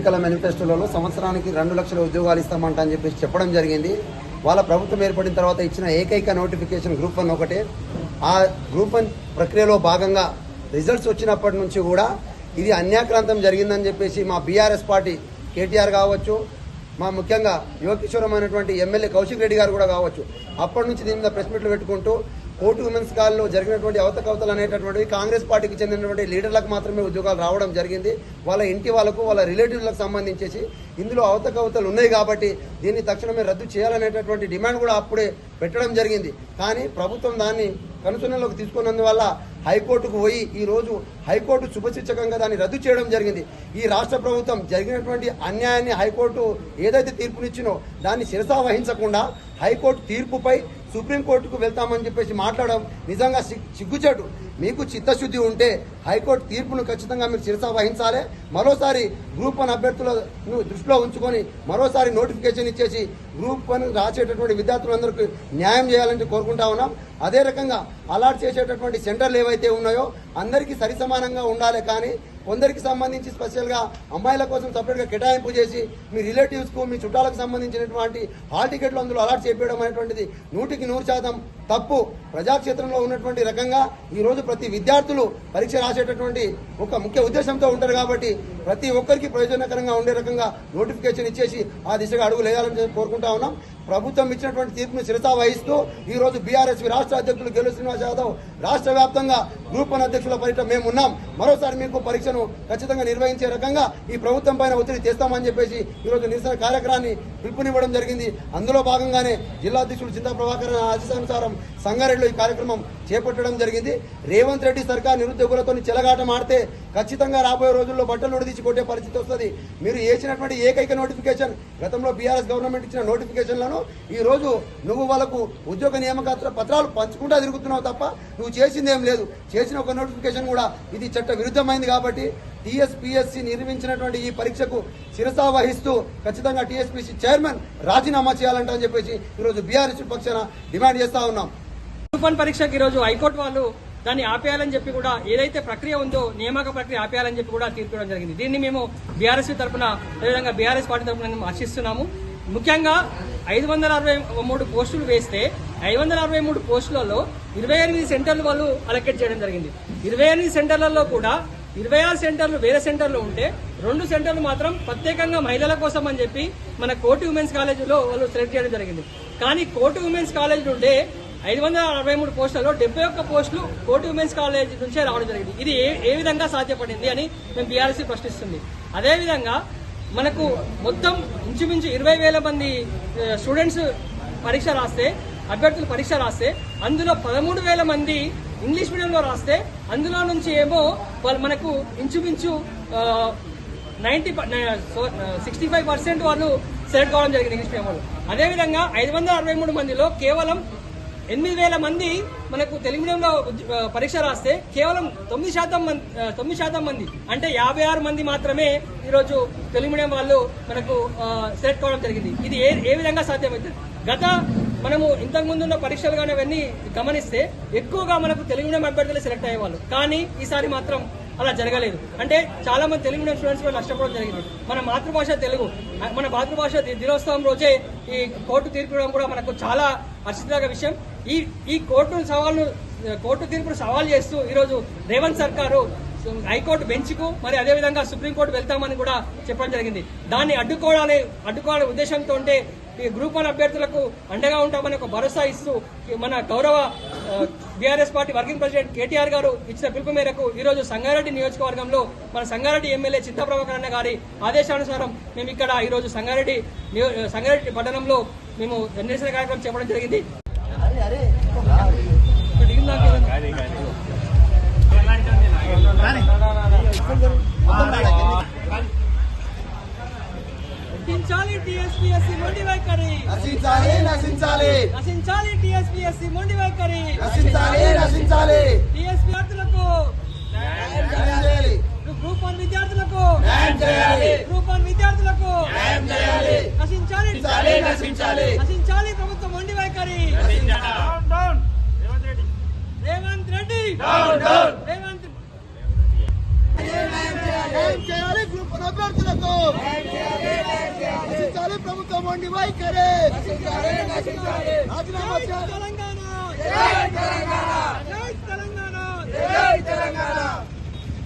ఎన్నికల మేనిఫెస్టోలలో సంవత్సరానికి రెండు లక్షల ఉద్యోగాలు ఇస్తామంట అని చెప్పేసి చెప్పడం జరిగింది. వాళ్ళ ప్రభుత్వం ఏర్పడిన తర్వాత ఇచ్చిన ఏకైక నోటిఫికేషన్ గ్రూప్ వన్ ఒకటే. ఆ గ్రూప్ వన్ ప్రక్రియలో భాగంగా రిజల్ట్స్ వచ్చినప్పటి నుంచి కూడా ఇది అన్యాక్రాంతం జరిగిందని చెప్పేసి మా బీఆర్ఎస్ పార్టీ కేటీఆర్ కావచ్చు మా ముఖ్యంగా యువకిషోరమైనటువంటి ఎమ్మెల్యే కౌశిక్ రెడ్డి గారు కూడా కావచ్చు. అప్పటి నుంచి దీని మీద ప్రెస్ మీట్లు పెట్టుకుంటూ కోర్టు ఉమెన్స్ కాల్లో జరిగినటువంటి అవతకవతలు అనేటటువంటివి కాంగ్రెస్ పార్టీకి చెందినటువంటి లీడర్లకు మాత్రమే ఉద్యోగాలు రావడం జరిగింది. వాళ్ళ ఇంటి వాళ్ళకు వాళ్ళ రిలేటివ్లకు సంబంధించేసి ఇందులో అవతకవతలు ఉన్నాయి కాబట్టి దీన్ని తక్షణమే రద్దు చేయాలనేటటువంటి డిమాండ్ కూడా అప్పుడే పెట్టడం జరిగింది. కానీ ప్రభుత్వం దాన్ని కనుసన్నలోకి తీసుకున్నందువల్ల హైకోర్టుకు పోయి ఈ రోజు హైకోర్టు శుభశిక్షకంగా దాన్ని రద్దు చేయడం జరిగింది. ఈ రాష్ట్ర ప్రభుత్వం జరిగినటువంటి అన్యాయాన్ని హైకోర్టు ఏదైతే తీర్పునిచ్చినో దాన్ని శిరసా వహించకుండా హైకోర్టు తీర్పుపై సుప్రీంకోర్టుకు వెళ్తామని చెప్పేసి మాట్లాడడం నిజంగా సిగ్- సిగ్గుచేటు. మీకు చిత్తశుద్ధి ఉంటే హైకోర్టు తీర్పును ఖచ్చితంగా మీరు శిరస వహించాలి. మరోసారి గ్రూప్ వన్ అభ్యర్థులను దృష్టిలో ఉంచుకొని మరోసారి నోటిఫికేషన్ ఇచ్చేసి గ్రూప్ వన్ రాసేటటువంటి విద్యార్థులందరికీ న్యాయం చేయాలని కోరుకుంటా ఉన్నాం. అదే రకంగా అలాట్ చేసేటటువంటి సెంటర్లు ఏవైతే ఉన్నాయో అందరికీ సరి సమానంగా ఉండాలి కానీ కొందరికి సంబంధించి స్పెషల్గా అమ్మాయిల కోసం సపరేట్గా కేటాయింపు చేసి మీ రిలేటివ్స్కు మీ చుట్టాలకు సంబంధించినటువంటి హాల్ టికెట్లు అందులో అలాట్ చేపించడం అనేటువంటిది నూటికి నూరు శాతం తప్పు. ప్రజాక్షేత్రంలో ఉన్నటువంటి రకంగా ఈరోజు ప్రతి విద్యార్థులు పరీక్ష రాసేటటువంటి ఒక ముఖ్య ఉద్దేశంతో ఉంటారు కాబట్టి ప్రతి ఒక్కరికి ప్రయోజనకరంగా ఉండే రకంగా నోటిఫికేషన్ ఇచ్చేసి ఆ దిశగా అడుగులు వేయాలని కోరుకుంటా ఉన్నాం. ప్రభుత్వం ఇచ్చినటువంటి తీర్పును శిరసా వహిస్తూ ఈ రోజు బీఆర్ఎస్ రాష్ట్ర అధ్యక్షులు గెలు శ్రీనివాస్ యాదవ్ రాష్ట్ర వ్యాప్తంగా గ్రూప్ వన్ అధ్యక్షుల పర్యటన మేము ఉన్నాం. మరోసారి మీకు పరీక్షను ఖచ్చితంగా నిర్వహించే రకంగా ఈ ప్రభుత్వం పైన ఒత్తిడి తెస్తామని చెప్పేసి ఈ రోజు నిరసన కార్యక్రమాన్ని పిలుపునివ్వడం జరిగింది. అందులో భాగంగానే జిల్లా అధ్యక్షుడు చింతా ప్రభాకర్ ఆదేశానుసారం సంగారెడ్డిలో ఈ కార్యక్రమం చేపట్టడం జరిగింది. రేవంత్ రెడ్డి సర్కార్ నిరుద్యోగులతో చెలగాటం ఆడితే ఖచ్చితంగా రాబోయే రోజుల్లో బట్టలు తీసి కొట్టే పరిస్థితి వస్తుంది. మీరు వేసినటువంటి ఏకైక నోటిఫికేషన్ గతంలో బీఆర్ఎస్ గవర్నమెంట్ ఇచ్చిన నోటిఫికేషన్లను ఈ రోజు నువ్వు వాళ్ళకు ఉద్యోగ నియామకాత్ర పత్రాలు పంచుకుంటా తిరుగుతున్నావు తప్ప నువ్వు చేసింది ఏం లేదు. చేసిన ఒక నోటిఫికేషన్ కూడా ఇది చట్ట విరుద్ధమైంది కాబట్టి టీఎస్పీఎస్సీ నిర్మించినటువంటి ఈ పరీక్షకు శిరసా వహిస్తూ ఖచ్చితంగా టీఎస్పీసీ చైర్మన్ రాజీనామా చేయాలంట అని చెప్పేసి ఈరోజు బీఆర్ఎస్ పక్షాన డిమాండ్ చేస్తా ఉన్నాం. గ్రూప్ పరీక్షకి ఈరోజు హైకోర్టు వాళ్ళు దాన్ని ఆపేయాలని చెప్పి కూడా ఏదైతే ప్రక్రియ ఉందో నియామక ప్రక్రియ ఆపేయాలని చెప్పి కూడా తీర్చడం జరిగింది. దీన్ని మేము బీఆర్ఎస్ తరఫున అదేవిధంగా బీఆర్ఎస్ పార్టీ తరఫున మేము హర్షిస్తున్నాము ముఖ్యంగా ఐదు వందల అరవై మూడు పోస్టులు వేస్తే ఐదు వందల అరవై మూడు పోస్టులలో ఇరవై ఎనిమిది సెంటర్లు వాళ్ళు అలకెట్ చేయడం జరిగింది. ఇరవై ఎనిమిది సెంటర్లలో కూడా ఇరవై ఆరు సెంటర్లు వేరే సెంటర్లు ఉంటే రెండు సెంటర్లు మాత్రం ప్రత్యేకంగా మహిళల కోసం అని చెప్పి మన కోటి ఉమెన్స్ కాలేజీలో వాళ్ళు సెలెక్ట్ చేయడం జరిగింది. కానీ కోటి ఉమెన్స్ కాలేజ్ నుండే ఐదు వందల అరవై మూడు పోస్టులలో డెబ్బై ఒక్క పోస్టులు కోటి ఉమెన్స్ కాలేజ్ నుంచే రావడం జరిగింది. ఇది ఏ ఏ విధంగా సాధ్యపడింది అని మేము బీఆర్సీ ప్రశ్నిస్తుంది. అదేవిధంగా మనకు మొత్తం ఇంచుమించు ఇరవై వేల మంది స్టూడెంట్స్ పరీక్ష రాస్తే అభ్యర్థులు పరీక్ష రాస్తే అందులో పదమూడు వేల మంది ఇంగ్లీష్ మీడియంలో రాస్తే అందులో నుంచి ఏమో వాళ్ళు మనకు ఇంచుమించు నైంటీ సిక్స్టీ ఫైవ్ పర్సెంట్ వాళ్ళు సెలెక్ట్ కావడం జరిగింది ఇంగ్లీష్ మీడియం వాళ్ళు. అదేవిధంగా ఐదు వందల అరవై మూడు మందిలో కేవలం ఎనిమిది వేల మంది మనకు తెలుగు మీడియంలో పరీక్ష రాస్తే కేవలం తొమ్మిది శాతం మంది తొమ్మిది శాతం మంది అంటే యాభై ఆరు మంది మాత్రమే ఈరోజు తెలుగు మీడియం వాళ్ళు మనకు సెలెక్ట్ కావడం జరిగింది. ఇది ఏ ఏ విధంగా సాధ్యమవుతుంది గత మనము ఇంతకు ఉన్న పరీక్షలు కానీ అవన్నీ గమనిస్తే ఎక్కువగా మనకు తెలుగు మీడియం అభ్యర్థులు సెలెక్ట్ అయ్యేవాళ్ళు. కానీ ఈసారి మాత్రం అలా జరగలేదు. అంటే చాలా మంది తెలుగు మీడియం స్టూడెంట్స్ కూడా నష్టపోవడం జరిగింది. మన మాతృభాష తెలుగు. మన మాతృభాష దినోత్సవం రోజే ఈ కోర్టు తీర్పు కూడా మనకు చాలా హర్షితగా విషయం. ఈ ఈ కోర్టు సవాలు కోర్టు తీర్పును సవాల్ చేస్తూ ఈరోజు రేవంత్ సర్కారు హైకోర్టు బెంచ్కు మరి అదేవిధంగా సుప్రీంకోర్టు వెళ్తామని కూడా చెప్పడం జరిగింది. దాన్ని అడ్డుకోవాలని అడ్డుకోవాలనే ఉద్దేశంతో ఉంటే ఈ గ్రూప్ వన్ అభ్యర్థులకు అండగా ఉంటామని ఒక భరోసా ఇస్తూ మన గౌరవ BRS party working president KTR గారు ఇచ్చిన పిలుపు మేరకు ఈరోజు సంగారెడ్డి నియోజకవర్గంలో మన సంగారెడ్డి ఎమ్మెల్యే చింతప్రభాకర్ అన్న గారి ఆదేశానుసారం మేము ఇక్కడ ఈరోజు సంగారెడ్డి సంగారెడ్డి పట్టణంలో మేము నిరసన కార్యక్రమం చెప్పడం జరిగింది. నశించాలి టీఎస్పీఎస్సీ మొండి వైఖరి. నశించాలి నశించాలి. నశించాలి టీఎస్పీఎస్సీ మొండి వైఖరి. నశించాలి నశించాలి. టీఎస్ విద్యార్థులకు న్యాయం చేయాలి. గ్రూప్ వన్ విద్యార్థులకు న్యాయం చేయాలి. గ్రూప్ వన్ విద్యార్థులకు న్యాయం చేయాలి. నశించాలి నశించాలి నశించాలి. నశించాలి ప్రభుత్వం మొండి వైఖరి. రేవంత్ రెడ్డి. రేవంత్ అభ్యర్థులకు నశించాలి ప్రభుత్వం వండి వైఖరి. రాజీనామా తెలంగాణ. తెలంగాణ. తెలంగాణ.